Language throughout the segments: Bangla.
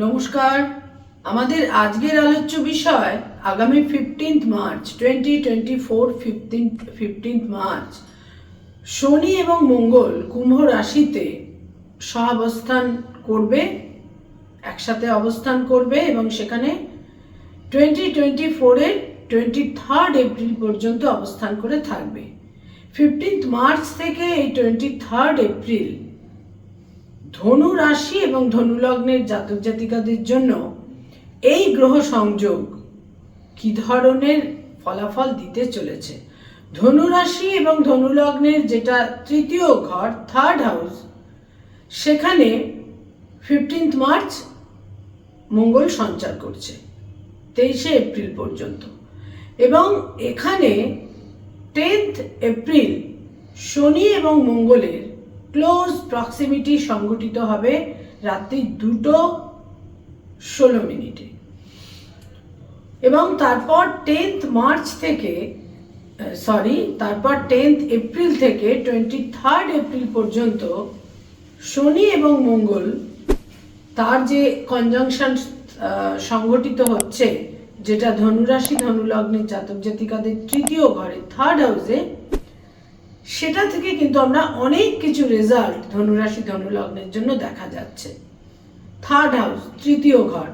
নমস্কার। আমাদের আজকের আলোচ্য বিষয় আগামী fifteenth March twenty twenty four fifteen fifteenth March Shani এবং মঙ্গল কুম্ভ রাশিতে সহাবস্থান করবে, একসাথে অবস্থান করবে এবং সেখানে টোয়েন্টি টোয়েন্টি ফোরের টোয়েন্টি থার্ড এপ্রিল পর্যন্ত অবস্থান করে থাকবে। ফিফটিন্থ মার্চ থেকে এই টোয়েন্টি থার্ড এপ্রিল ধনু রাশি এবং ধনু লগ্নের জাতক জাতিকাদের জন্য এই গ্রহ সংযোগ কি ধরনের ফলাফল দিতে চলেছে? ধনু রাশি এবং ধনু লগ্নের যেটা তৃতীয় ঘর থার্ড হাউস সেখানে ফিফটিন্থ মার্চ মঙ্গল সঞ্চার করছে, তেইশে এপ্রিল পর্যন্ত। এবং এখানে টেন্থ এপ্রিল শনি এবং মঙ্গলের ক্লোজ প্রক্সিমিটি সংগঠিত হবে রাত্রি দুটো ষোলো মিনিটে। এবং তারপর টেন্থ মার্চ থেকে সরি তারপর টেন্থ এপ্রিল থেকে টোয়েন্টি থার্ড এপ্রিল পর্যন্ত শনি এবং মঙ্গল তার যে কনজাংশন সংগঠিত হচ্ছে, যেটা ধনুরাশি ধনুলগ্নের জাতক জাতিকাদের তৃতীয় ঘরে থার্ড হাউসে সেটা থেকে কিন্তু আমরা অনেক কিছু রেজাল্ট ধনুরাশি ধনুলগ্নের জন্য দেখা যাচ্ছে। থার্ড হাউস তৃতীয় ঘর।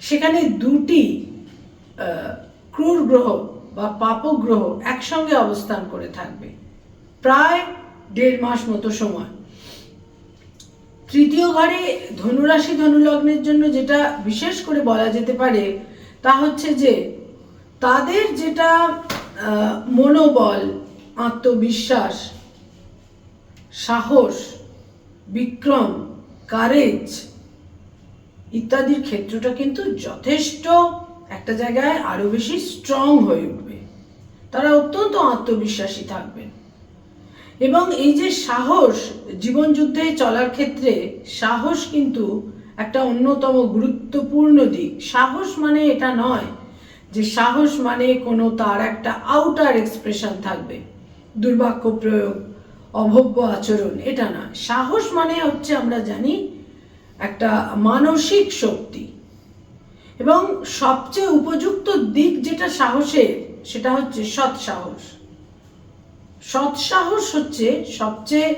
সেখানে দুটি ক্রূর গ্রহ বা পাপক গ্রহ একসঙ্গে অবস্থান করে থাকবে। প্রায় দেড় মাস মতো সময়। তৃতীয় ঘরে ধনুরাশি ধনুলগ্নের জন্য যেটা বিশেষ করে বলা যেতে পারে, তা হচ্ছে যে তাদের যেটা মনোবল আত্মবিশ্বাস, সাহস, বিক্রম কারেজ ইত্যাদির ক্ষেত্রটা কিন্তু যথেষ্ট একটা জায়গায় আরও বেশি স্ট্রং হয়ে উঠবে। তারা অত্যন্ত আত্মবিশ্বাসী থাকবেন। এবং এই যে সাহস জীবন যুদ্ধে চলার ক্ষেত্রে, সাহস কিন্তু একটা অন্যতম গুরুত্বপূর্ণ দিক। সাহস মানে এটা নয় যে সাহস মানে কোনো তার একটা আউটার এক্সপ্রেশন থাকবে। দুর্বাক্য প্রয়োগ, অভব্য আচরণ, এটা না। সাহস মানে হচ্ছে আমরা জানি একটা মানসিক শক্তি। এবং সবচেয়ে উপযুক্ত দিক যেটা সাহসের, সেটা হচ্ছে সৎ সাহস। সৎ সাহস হচ্ছে সবচেয়ে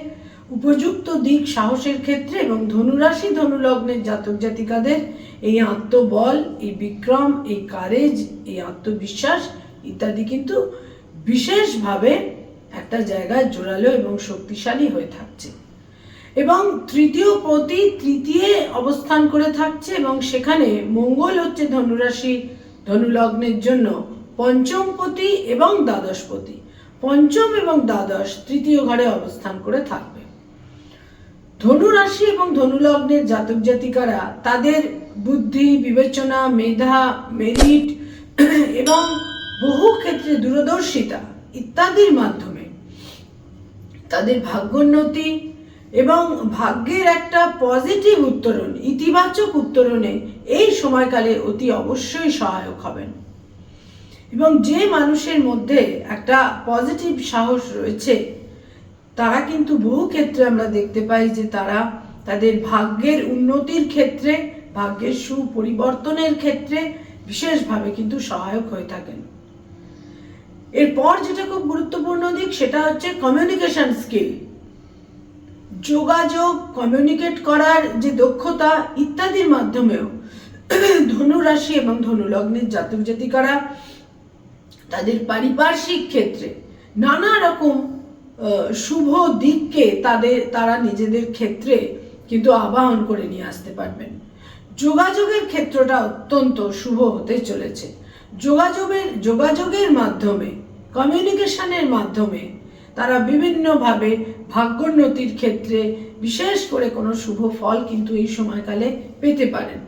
উপযুক্ত দিক সাহসের ক্ষেত্রে এবং ধনুরাশি ধনুলগ্নের জাতক জাতিকাদের এই আত্মবল, এই বিক্রম, এই কারেজ, এই আত্মবিশ্বাস ইত্যাদি কিন্তু বিশেষভাবে একটা জায়গায় জোরালো এবং শক্তিশালী হয়ে থাকছে। এবং তৃতীয় প্রতি তৃতীয় অবস্থান করে থাকছে এবং সেখানে মঙ্গল হচ্ছে ধনুরাশি, ধনুলগ্নের জন্য পঞ্চমপতি এবং দ্বাদশপতি পঞ্চম এবং দ্বাদশ তৃতীয় ঘরে অবস্থান করে থাকবে। ধনু রাশি এবং ধনু লগ্নের জাতক জাতিকারা তাদের বুদ্ধি, বিবেচনা, মেধা মেরিট এবং বহু ক্ষেত্রে দূরদর্শিতা ইত্যাদির মাধ্যমে তাদের ভাগ্যোন্নতি এবং ভাগ্যের একটা পজিটিভ উত্তরণ, ইতিবাচক উত্তরণে এই সময়কালে অতি অবশ্যই সহায়ক হবেন। এবং যে মানুষের মধ্যে একটা পজিটিভ সাহস রয়েছে, তারা কিন্তু বহু ক্ষেত্রে আমরা দেখতে পাই যে তারা তাদের ভাগ্যের উন্নতির ক্ষেত্রে, ভাগ্যের সুপরিবর্তনের ক্ষেত্রে বিশেষভাবে কিন্তু সহায়ক হয়ে থাকেন। এরপর যেটা খুব গুরুত্বপূর্ণ দিক, সেটা হচ্ছে কমিউনিকেশন স্কিল যোগাযোগ কমিউনিকেট করার যে দক্ষতা ইত্যাদির মাধ্যমেও ধনু রাশি এবং ধনু লগ্নের জাতক জাতিকারা তাদের পারিপার্শ্বিক ক্ষেত্রে নানা রকম শুভ দিককে তাদের, তারা নিজেদের ক্ষেত্রে কিন্তু আবাহন করে নিয়ে আসতে পারবেন। যোগাযোগের ক্ষেত্রটা অত্যন্ত শুভ হতে চলেছে। যোগাযোগের যোগাযোগের মাধ্যমে কমিউনিকেশনের মাধ্যমে তারা বিভিন্নভাবে ভাগ্যোন্নতির ক্ষেত্রে বিশেষ করে কোনো শুভ ফল কিন্তু এই সময়কালে পেতে পারেন।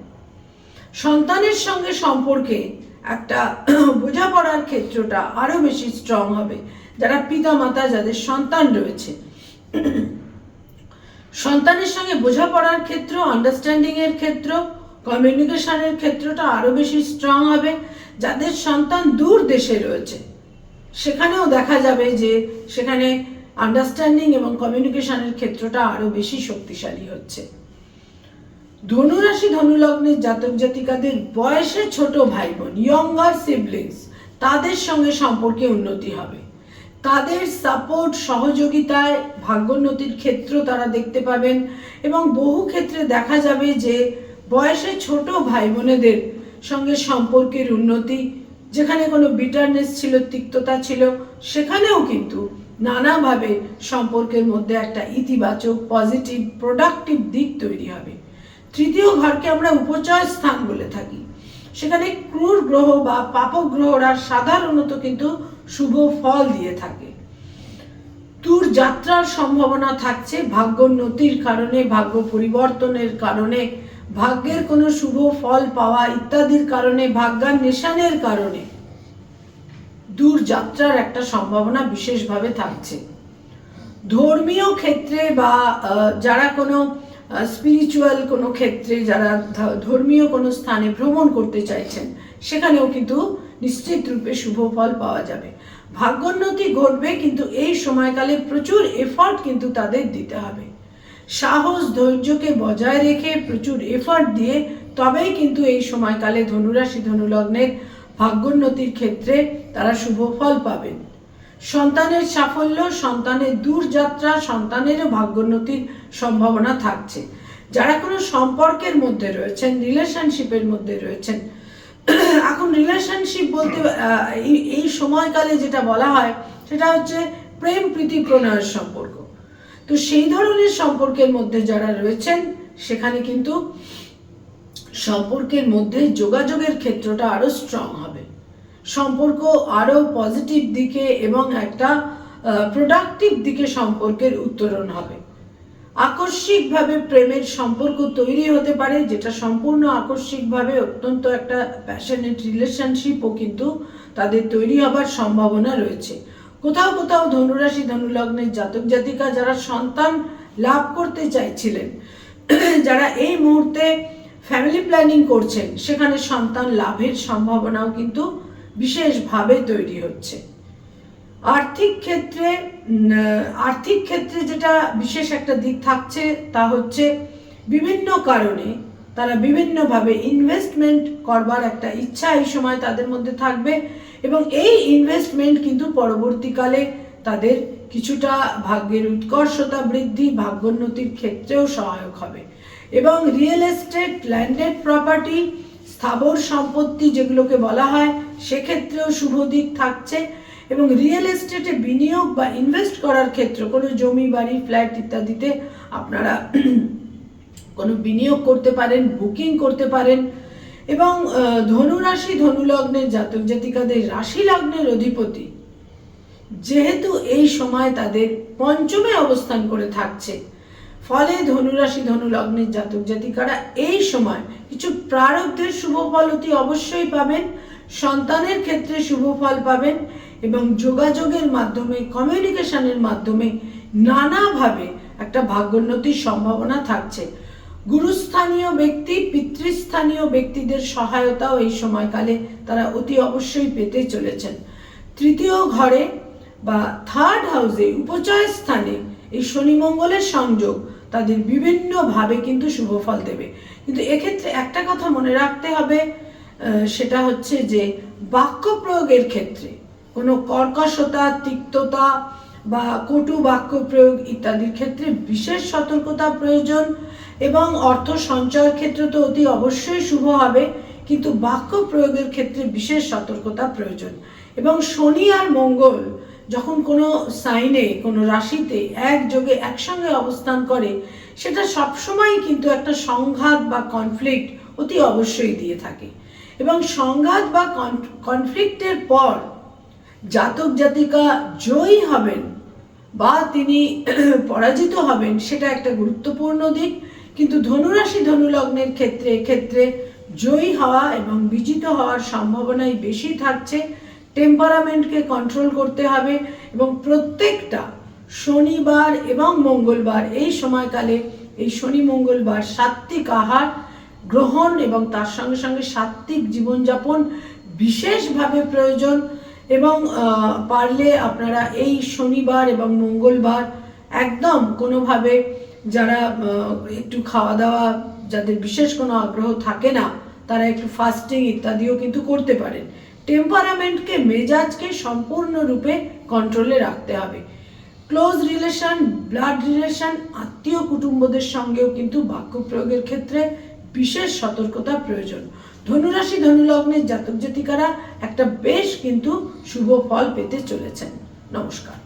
সন্তানের সঙ্গে সম্পর্কে একটা বোঝাপড়ার ক্ষেত্রটা আরও বেশি স্ট্রং হবে। যারা পিতা মাতা যাদের সন্তান রয়েছে। সন্তানের সঙ্গে বোঝাপড়ার ক্ষেত্র আন্ডারস্ট্যান্ডিংয়ের ক্ষেত্র কমিউনিকেশনের ক্ষেত্রটা আরও বেশি স্ট্রং হবে। যাদের সন্তান দূর দেশে রয়েছে সেখানেও দেখা যাবে যে সেখানে আন্ডারস্ট্যান্ডিং এবং কমিউনিকেশনের ক্ষেত্রটা আরও বেশি শক্তিশালী হচ্ছে। ধনুরাশি ধনুলগ্নের জাতক জাতিকাদের বয়সে ছোট ভাই বোন ইয়ঙ্গার সিবলিংস তাদের সঙ্গে সম্পর্কে উন্নতি হবে। তাদের সাপোর্ট সহযোগিতায় ভাগ্যোন্নতির ক্ষেত্র তারা দেখতে পাবেন এবং বহু ক্ষেত্রে দেখা যাবে যে বয়সে ছোট ভাই বোনেদের সঙ্গে সম্পর্কের উন্নতি যেখানে কোনো বিটারনেস ছিল, তিক্ততা ছিল, সেখানেও কিন্তু নানাভাবে সম্পর্কের মধ্যে একটা ইতিবাচক পজিটিভ প্রোডাক্টিভ দিক তৈরি হবে। তৃতীয় ঘরকে আমরা উপচয় স্থান বলে থাকি। সেখানে ক্রূর গ্রহ বা পাপক গ্রহরা সাধারণত কিন্তু শুভ ফল দিয়ে থাকে। দূর যাত্রার সম্ভাবনা থাকছে, ভাগ্যোন্নতির কারণে, ভাগ্য পরিবর্তনের কারণে ভাগ্যের কোনো শুভ ফল পাওয়া ইত্যাদির কারণে, ভাগ্যার নেশানের কারণে দূর যাত্রার একটা সম্ভাবনা বিশেষভাবে থাকছে। ধর্মীয় ক্ষেত্রে বা যারা কোনো স্পিরিচুয়াল কোনো ক্ষেত্রে যারা ধর্মীয় কোনো স্থানে ভ্রমণ করতে চাইছেন, সেখানেও কিন্তু নিশ্চিত রূপে শুভ ফল পাওয়া যাবে। ভাগ্যোন্নতি ঘটবে কিন্তু এই সময়কালে প্রচুর এফর্ট কিন্তু তাদের দিতে হবে। সাহস ধৈর্যকে বজায় রেখে প্রচুর এফার্ট দিয়ে তবেই কিন্তু এই সময়কালে ধনুরাশি ধনুলগ্নের ভাগ্যোন্নতির ক্ষেত্রে তারা শুভ ফল পাবেন। সন্তানের সাফল্য, সন্তানের দূরযাত্রা, সন্তানেরও ভাগ্যোন্নতির সম্ভাবনা থাকছে। যারা কোনো সম্পর্কের মধ্যে রয়েছেন রিলেশনশিপের মধ্যে রয়েছেন, এখন রিলেশনশিপ বলতে এই- সময়কালে যেটা বলা হয়, সেটা হচ্ছে প্রেম প্রীতি প্রণয়ের সম্পর্ক। তো সেই ধরনের সম্পর্কের মধ্যে যারা রয়েছেন, সেখানে কিন্তু সম্পর্কের মধ্যে যোগাযোগের ক্ষেত্রটা আরও স্ট্রং হবে। সম্পর্ক আরও পজিটিভ দিকে এবং একটা প্রোডাক্টিভ দিকে সম্পর্কের উত্তরণ হবে। আকস্মিকভাবে প্রেমের সম্পর্ক তৈরি হতে পারে, যেটা সম্পূর্ণ আকস্মিকভাবে অত্যন্ত একটা প্যাশনেট রিলেশনশিপও কিন্তু তাদের তৈরি হবার সম্ভাবনা রয়েছে। কোথাও কোথাও ধনুরাশি, ধনুলগ্নের জাতক জাতিকা যারা সন্তান লাভ করতে চাইছিলেন, যারা এই মুহূর্তে ফ্যামিলি প্ল্যানিং করছেন, সেখানে সন্তান লাভের সম্ভাবনাও কিন্তু বিশেষভাবে তৈরি হচ্ছে। আর্থিক ক্ষেত্রে আর্থিক ক্ষেত্রে যেটা বিশেষ একটা দিক থাকছে তা হচ্ছে বিভিন্ন কারণে তারা বিভিন্নভাবে ইনভেস্টমেন্ট করবার একটা ইচ্ছা এই সময় তাদের মধ্যে থাকবে এবং এই ইনভেস্টমেন্ট কিন্তু পরবর্তীকালে তাদের কিছুটা ভাগ্যের উৎকর্ষতা বৃদ্ধি, ভাগ্যোন্নতির ক্ষেত্রেও সহায়ক হবে। এবং রিয়েল এস্টেট ল্যান্ডেড প্রপার্টি স্থাবর সম্পত্তি যেগুলোকে বলা হয়, সেক্ষেত্রেও শুভ দিক থাকছে এবং রিয়েল এস্টেটে বিনিয়োগ বা ইনভেস্ট করার ক্ষেত্রে কোনো জমি, বাড়ি ফ্ল্যাট ইত্যাদিতে আপনারা কোনো বিনিয়োগ করতে পারেন, বুকিং করতে পারেন এবং ধনুরাশি ধনুলগ্নের জাতক জাতিকাদের রাশি লগ্নের অধিপতি। যেহেতু এই সময় তাদের পঞ্চমে অবস্থান করে থাকছে, ফলে ধনুরাশি ধনুলগ্নের জাতক জাতিকারা এই সময় কিছু প্রারব্ধের শুভ ফল অতি অবশ্যই পাবেন, সন্তানের ক্ষেত্রে শুভ ফল পাবেন এবং যোগাযোগের মাধ্যমে কমিউনিকেশনের মাধ্যমে নানাভাবে একটা ভাগ্যোন্নতির সম্ভাবনা থাকছে। গুরুস্থানীয় ব্যক্তি, পিতৃস্থানীয় ব্যক্তিদের সহায়তাও এই সময়কালে তারা অতি অবশ্যই পেতে চলেছেন। তৃতীয় ঘরে বা থার্ড হাউসে উপচয় স্থানে এই শনি মঙ্গলের সংযোগ তাদের বিভিন্নভাবে কিন্তু শুভ ফল দেবে। কিন্তু এক্ষেত্রে একটা কথা মনে রাখতে হবে সেটা হচ্ছে যে বাক্য প্রয়োগের ক্ষেত্রে কোনো কর্কশতা, তিক্ততা বা কটু বাক্য প্রয়োগ ইত্যাদির ক্ষেত্রে বিশেষ সতর্কতা প্রয়োজন এবং অর্থ সঞ্চয়ের ক্ষেত্রে তো অতি অবশ্যই শুভ হবে, কিন্তু বাক্য প্রয়োগের ক্ষেত্রে বিশেষ সতর্কতা প্রয়োজন। এবং শনি আর মঙ্গল যখন কোনো সাইনে, কোনো রাশিতে একযোগে একসঙ্গে অবস্থান করে, সেটা সবসময় কিন্তু একটা সংঘাত বা কনফ্লিক্ট অতি অবশ্যই দিয়ে থাকে। এবং সংঘাত বা কনফ্লিক্টের পর জাতক জাতিকা জয়ী হবেন তিনি পরাজিত হবেন, সেটা একটা গুরুত্বপূর্ণ দিক। কিন্তু ধনুরাশি ধনুলগ্নের ক্ষেত্রে ক্ষেত্রে জয়ী হওয়া এবং বিজিত হওয়ার সম্ভাবনাই বেশি থাকছে। টেম্পারামেন্টকে কন্ট্রোল করতে হবে এবং প্রত্যেকটা শনিবার এবং মঙ্গলবার, এই সময়কালে এই শনি, মঙ্গলবার সাত্বিক আহার গ্রহণ এবং তার সঙ্গে সঙ্গে সাত্বিক জীবনযাপন বিশেষভাবে প্রয়োজন। এবং পারলে আপনারা এই শনিবার এবং মঙ্গলবার একদম কোনোভাবে যারা একটু খাওয়া দাওয়া যাদের বিশেষ কোনো আগ্রহ থাকে না, তারা একটু ফাস্টিং ইত্যাদিও কিন্তু করতে পারেন। টেম্পারামেন্টকে মেজাজকে সম্পূর্ণরূপে কন্ট্রোলে রাখতে হবে। ক্লোজ রিলেশন ব্লাড রিলেশন আত্মীয় কুটুম্বদের সঙ্গেও কিন্তু বাক্য প্রয়োগের ক্ষেত্রে বিশেষ সতর্কতা প্রয়োজন। ধনুরাশি ধনুলগ্নের জাতক জাতিকারা একটা বেশ কিন্তু শুভ ফল পেতে চলেছেন। নমস্কার।